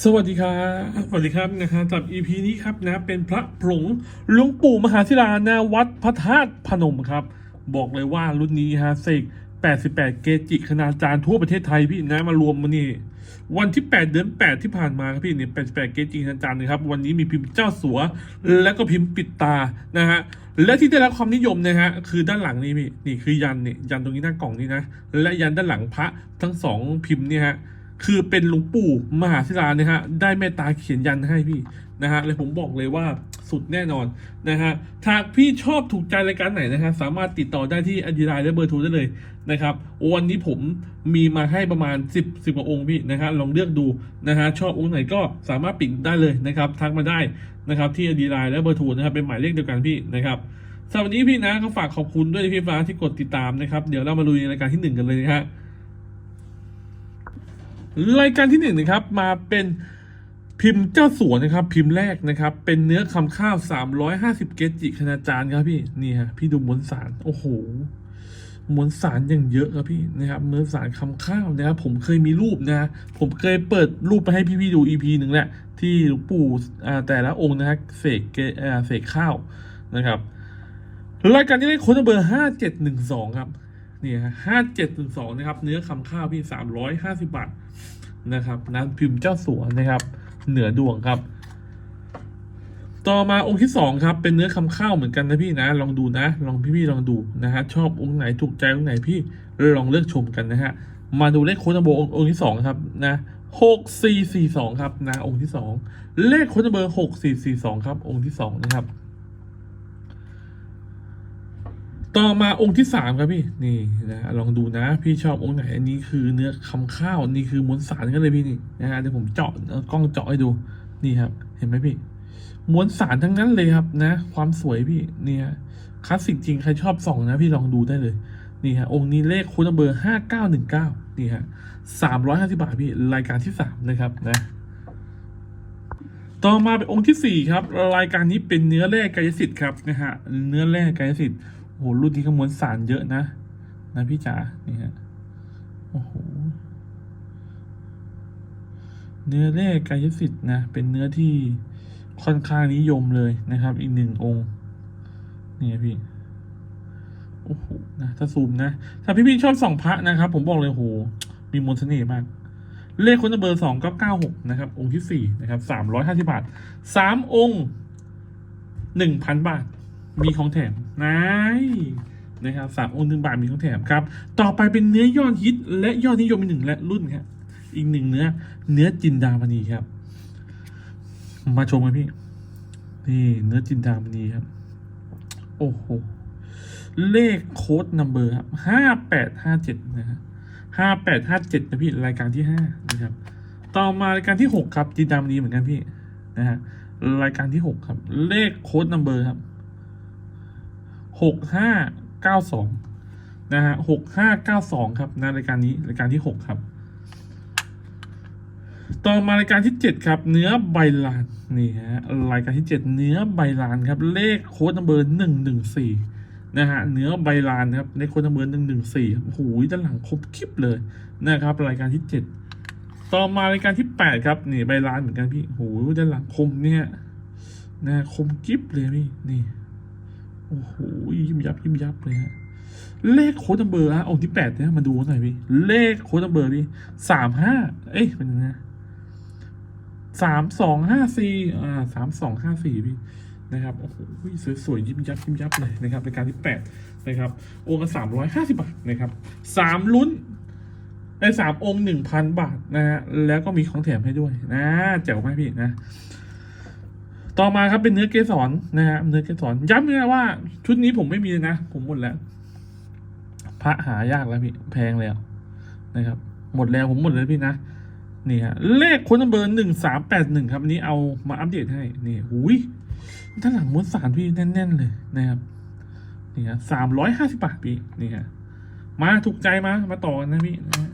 สวัสดีครับ สวัสดีครับนะฮะสำหรับ EP นี้ครับนะเป็นพระผงหลวงปู่มหาศิลาณวัดพระธาตุพนมครับ บอกเลยว่ารุ่นนี้ฮะเสก88 เกจิคณาจารย์ทั่วประเทศไทยพี่นะมารวมมานี่ วันที่ 8 เดือน 8 ที่ผ่านมาครับพี่เนี่ย88 เกจิคณาจารย์นะครับ วันนี้มีพิมพ์เจ้าสัว และก็พิมพ์ปิดตานะฮะและที่ได้รับความนิยมนะฮะคือด้านหลังนี่พี่นี่คือยันเนี่ยยันตรงนี้หน้ากล่องนี่นะและยันด้านหลังพระทั้งสองพิมพ์เนี่ยฮะ คือเป็นหลวงปู่มหาศิลานี่ยฮะได้เมตตาเขียนยันให้พี่นะฮะเลยผมบอกเลยว่าสุดแน่นอนนะฮะถ้าพี่ชอบถูกใจรายการไหนนะฮะสามารถติดต่อได้ที่อดีไลน์และเบอร์โทรได้เลยนะครับวันนี้ผมมีมาให้ประมาณ 10 10กว่าองค์พี่นะฮะลองเลือกดูนะฮะชอบองค์ไหนก็สามารถปิดได้เลยนะครับทักมาได้นะครับที่อดีไลน์และเบอร์โทรนะครับเป็นหมายเลขเดียวกันพี่นะครับสำหรับวันนี้พี่นะก็ฝากขอบคุณด้วยพี่ฟ้าที่กดติดตามนะครับเดี๋ยวเรามาลุยรายการที่หนึ่งกันเลยนะฮะ รายการที่หนึ่งนะครับมาเป็นพิมพ์เจ้าสัวนะครับ พิมพ์แรกนะครับ เป็นเนื้อคำข้าว 350 เกจิคณาจารย์ครับพี่นี่ฮะพี่ดูมวลสารโอ้โหมวลสารอย่างเยอะครับพี่นะครับมวลสารคำข้าวนะครับผมเคยมีรูปนะ ผมเคยเปิดรูปไปให้พี่ๆดู EP หนึ่งแหละที่หลวงปู่แต่ละองค์นะฮะเสกเสกข้าวนะครับรายการที่ได้ค้ดเบอร์ห้าเจ็ดหนึ่งสองครับ นี่ฮะห้าเจ็ดถึงสองนะครับ เนื้อคำข้าวพี่สามร้อยห้าสิบบาทนะครับนะพิมพ์เจ้าสัวนะครับ เหนือดวงครับ ต่อมาองค์ที่สองครับ เป็นเนื้อคำข้าวเหมือนกันนะพี่นะ ลองดูนะ ลองพี่ๆลองดูนะฮะชอบองค์ไหนถูกใจองค์ไหนพี่ลองเลือกชมกันนะฮะมาดูเลขโค้ดเบอร์องค์ที่สองครับนะหกสี่สี่สองครับนะองค์ที่สองเลขโค้ดเบอร์หกสี่สี่สองครับองค์ที่สองนะครับ ต่อมาองค์ที่สามครับพี่นี่นะลองดูนะ พี่ชอบองค์ไหนอันนี้คือเนื้อคำข้าวนี่คือมวลสารกันเลยพี่นี่นะฮะเดี๋ยวผมเจาะกล้องเจาะให้ดูนี่ครับ เห็นไหมพี่มวลสารทั้งนั้นเลยครับนะ ความสวยพี่นี่ฮะคลาสสิกจริงใครชอบส่องนะพี่ลองดูได้เลยนี่ฮะองค์นี้เลขคูณเบอร์ห้าเก้าหนึ่งเก้านี่ฮะสามร้อยห้าสิบาทพี่รายการที่สามนะครับนะต่อมาเป็นองค์ที่สี่ครับ รายการนี้เป็นเนื้อแร่กายสิทธิ์ครับนะฮะเนื้อแร่กายสิทธิ์ โอ้โหรุ่นนี้ขมวลสารเยอะนะ นะพี่จ๋านี่ฮะโอ้โหเนื้อแร่กายสิทธิ์นะ เป็นเนื้อที่ค่อนข้างนิยมเลยนะครับ อีกหนึ่งองค์นี่พี่โอ้โหนะถ้าซูมนะ ถ้าพี่ๆชอบส่องพระนะครับ ผมบอกเลยโอ้โหมีมนต์เสน่ห์มาก เลขคนเบอร์สองก็เก้าหกนะครับ องค์ที่สี่นะครับสามร้อยห้าสิบาทสามองค์หนึ่งพันบาท มีของแถมนายนะครับสามองค์หนึ่งบาทมีของแถมครับ ต่อไปเป็นเนื้อยอดฮิต และยอดนิยมอีกหนึ่งและรุ่นครับอีกหนึ่งเนื้อ เนื้อจินดามณีครับ มาชมกันพี่ นี่เนื้อจินดามณีครับ โอ้โห เลขโค้ดนัมเบอร์ครับห้าแปดห้าเจ็ดนะฮะห้าแปดห้าเจ็ดนะพี่รายการที่ห้านะครับ ต่อมารายการที่หกครับจีดามนีเหมือนกันพี่นะฮะรายการที่หกครับ เลขโค้ดนัมเบอร์ครับ หกห้าเก้าสองนะฮะหกห้าเก้าสองครับนะรายการนี้รายการที่หกครับ ต่อมารายการที่เจ็ดครับ เนื้อใบลานนี่ฮะรายการที่เจ็ดเนื้อใบลานครับ เลขโค้ดนัมเบอร์หนึ่งหนึ่งสี่นะฮะเนื้อใบลานครับในคนเบอร์หนึ่งหนึ่งสี่โอ้โหด้านหลังครบคลิปเลยนะครับ รายการที่เจ็ดต่อมารายการที่แปดครับนี่ใบลานเหมือนกันพี่โอ้โหด้านหลังคมเนี่ยนะคมกิฟเลยพี่นี่ โอ้โหยิ้มยับยิ้มยับเลยฮะเลขโค้ดเบอร์อะองค์ที่แปดเนี่ยมาดูหน่อยพี่เลขโค้ดเบอร์พี่สามห้าเอ้ยเป็นยังไงสามสองห้าสี่อ่าสามสองห้าสี่พี่นะครับโอ้โหสวยๆยิ้มยับยิ้มยับเลยนะครับในการที่แปดนะครับองค์ละสามร้อยห้าสิบาทนะครับสามลุ้นในสามองค์หนึ่งพันบาทนะฮะแล้วก็มีของแถมให้ด้วยนะแจ๋วมากพี่นะ ต่อมาครับเป็นเนื้อเกสรนะฮะเนื้อเกสรย้ำเลยว่า ชุดนี้ผมไม่มีนะ ผมหมดแล้ว พระหายากแล้วพี่แพงแล้วนะครับ หมดแล้วผมหมดเลยพี่นะนี่ฮะเลขคนเบอร์หนึ่งสามแปดหนึ่งครับอันนี้เอามาอัปเดตให้นี่หุยด้านหลังม้วนสารพี่แน่น ๆ เลยนะครับนี่ฮะสามร้อยห้าสิบบาทพี่นี่ฮะมาถูกใจมามาต่อกันนะพี่นะ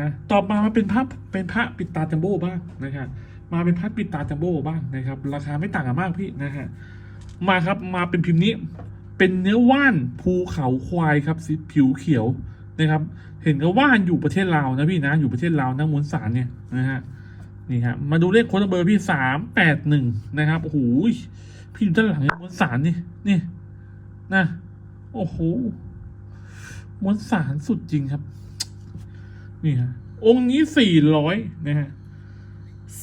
นะต่อมามาเป็นพระเป็นพระปิดตาจัมโบ้บ้างนะครับ มาเป็นพระปิดตาจัมโบ้บ้างนะครับ ราคาไม่ต่างกันมากพี่นะฮะมาครับมาเป็นพิมพ์นี้เป็นเนื้อว่านภูเขาควายครับสีผิวเขียวนะครับ เห็นก็ว่านอยู่ประเทศลาวนะพี่นะอยู่ประเทศลาวนะม้วนสารเนี่ยนะฮะนี่ฮะมาดูเลขโค้ดเบอร์พี่สามแปดหนึ่งนะครับโอ้โหพี่อยู่ด้านหลังมวลสารนี่นี่นะโอ้โหมวลสารสุดจริงครับ นี่ฮะองค์นี้สี่ร้อยนะฮะ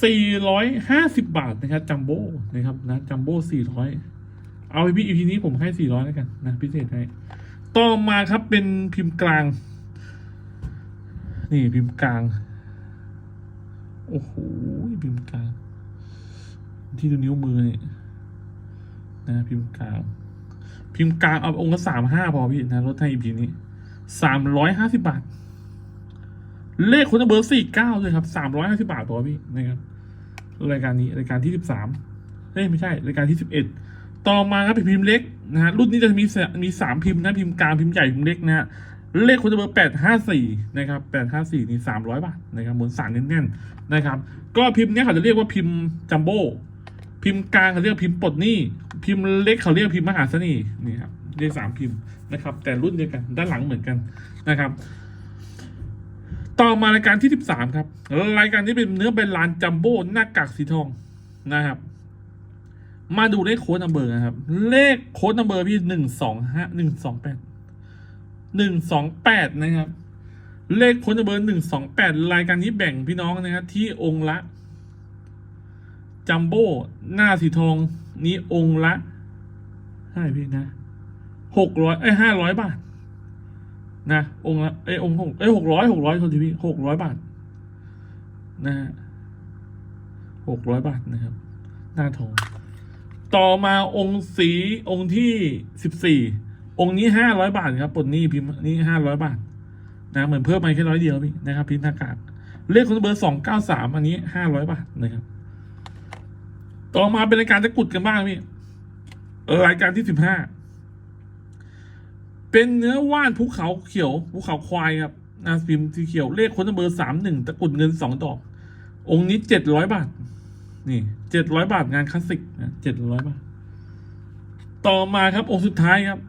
สี่ร้อยห้าสิบบาทนะครับจัมโบ้นะครับนะจัมโบ้สี่ร้อยเอาพี่อีพีนี้ผมให้สี่ร้อยแล้วกันนะพิเศษให้ต่อมาครับเป็นพิมพ์กลาง นี่พิมพ์กลาง โอ้โหพิมพ์กลาง ที่ดูนิ้วมือนี่นะพิมพ์กลาง พิมพ์กลางเอาองค์ละสามห้าพอพี่นะลดให้อีพีนี้สามร้อยห้าสิบบาท เลขคนเบอร์สี่เก้าเลยครับสามร้อยห้าสิบาทพอพี่นะครับรายการนี้รายการที่สิบสามเฮ้ยไม่ใช่รายการที่สิบเอ็ดต่อมาครับเป็นพิมพ์เล็กนะฮะรุ่นนี้จะมีมีสามพิมพ์นะพิมพ์กลางพิมพ์ใหญ่พิมพ์เล็กนะฮะเลขคนเบอร์แปดห้าสี่นะครับแปดห้าสี่นี่สามร้อยบาทนะครับหมวลสารแน่นๆนะครับ ก็พิมพ์เนี้ยเขาจะเรียกว่าพิมพ์จัมโบ้พิมพ์กลางเขาเรียกพิมพ์ปลดหนี้พิมพ์เล็กเขาเรียกพิมพ์มหาเสน่ห์นี่ครับเรียกสามพิมพ์นะครับ แต่รุ่นเดียวกันด้านหลังเหมือนกันนะครับ ต่อมารายการที่สิบสามครับ รายการที่เป็นเนื้อเป็นลานจัมโบ้หน้ากากสีทองนะครับ มาดูเลขโค้ดนัมเบอร์นะครับ เลขโค้ดนัมเบอร์พี่หนึ่งสองห้าหนึ่งสองแปดหนึ่งสองแปดนะครับ เลขโค้ดนัมเบอร์หนึ่งสองแปดรายการนี้แบ่งพี่น้องนะครับที่องค์ละจัมโบ้หน้าสีทองนี้องค์ละใช่พี่นะหกร้อยเอ้ห้าร้อยบาท นะองค์ละเอ้องค์หกเอ้หกร้อยหกร้อยคนทีพี่หกร้อยบาท นะฮะหกร้อยบาทนะครับ หน้าทองต่อมาองค์สีองค์ที่สิบสี่องค์นี้ห้าร้อยบาทครับปลดหนี้พิมพ์นี้ห้าร้อยบาท นะเหมือนเพิ่มมาแค่ร้อยเดียวพี่นะครับพิมพ์หน้ากากเลขคนเบอร์สองเก้าสามอันนี้ห้าร้อยบาทนะครับ ต่อมาเป็นรายการตะกรุดกันบ้างพี่รายการที่สิบห้า เป็นเนื้อว่านภูเขาเขียวภูเขาควายครับนาพิมพ์สีเขียวเลขค้นเบอร์สามหนึ่งตะกรุดเงินสองดอก องค์นี้เจ็ดร้อยบาท นี่เจ็ดร้อยบาทงานคลาสสิกนะเจ็ดร้อยบาท ต่อมาครับ องค์สุดท้ายครับ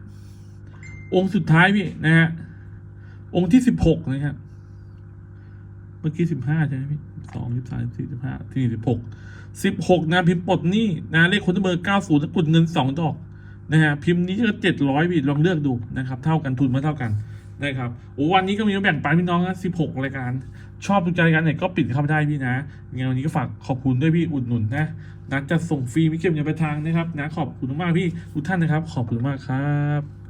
องค์สุดท้ายพี่นะฮะองค์ที่สิบหกนะครับเมื่อกี้สิบห้าใช่ไหมพี่สองสิบสามสี่สิบห้าที่สิบหกสิบหกนะพิมพ์ปลดหนี้นะเลขค้นเบอร์เก้าศูนย์ตะกรุดเงินสองดอก นะฮะพิมพ์นี้ก็เจ็ดร้อยพี่ลองเลือกดูนะครับ เท่ากันทุนมาเท่ากันนะครับโอ้วันนี้ก็มีแบ่งปันพี่น้องนะสิบหกรายการ ชอบดูใจกันไหนก็ปิดเข้าไปได้พี่นะงานวันนี้ก็ฝากขอบคุณด้วยพี่อุดหนุนนะนัดจะส่งฟรีไม่เก็บเงินไปลายทางนะครับนะขอบคุณมากพี่ทุกท่านนะครับ ขอบคุณมากครับ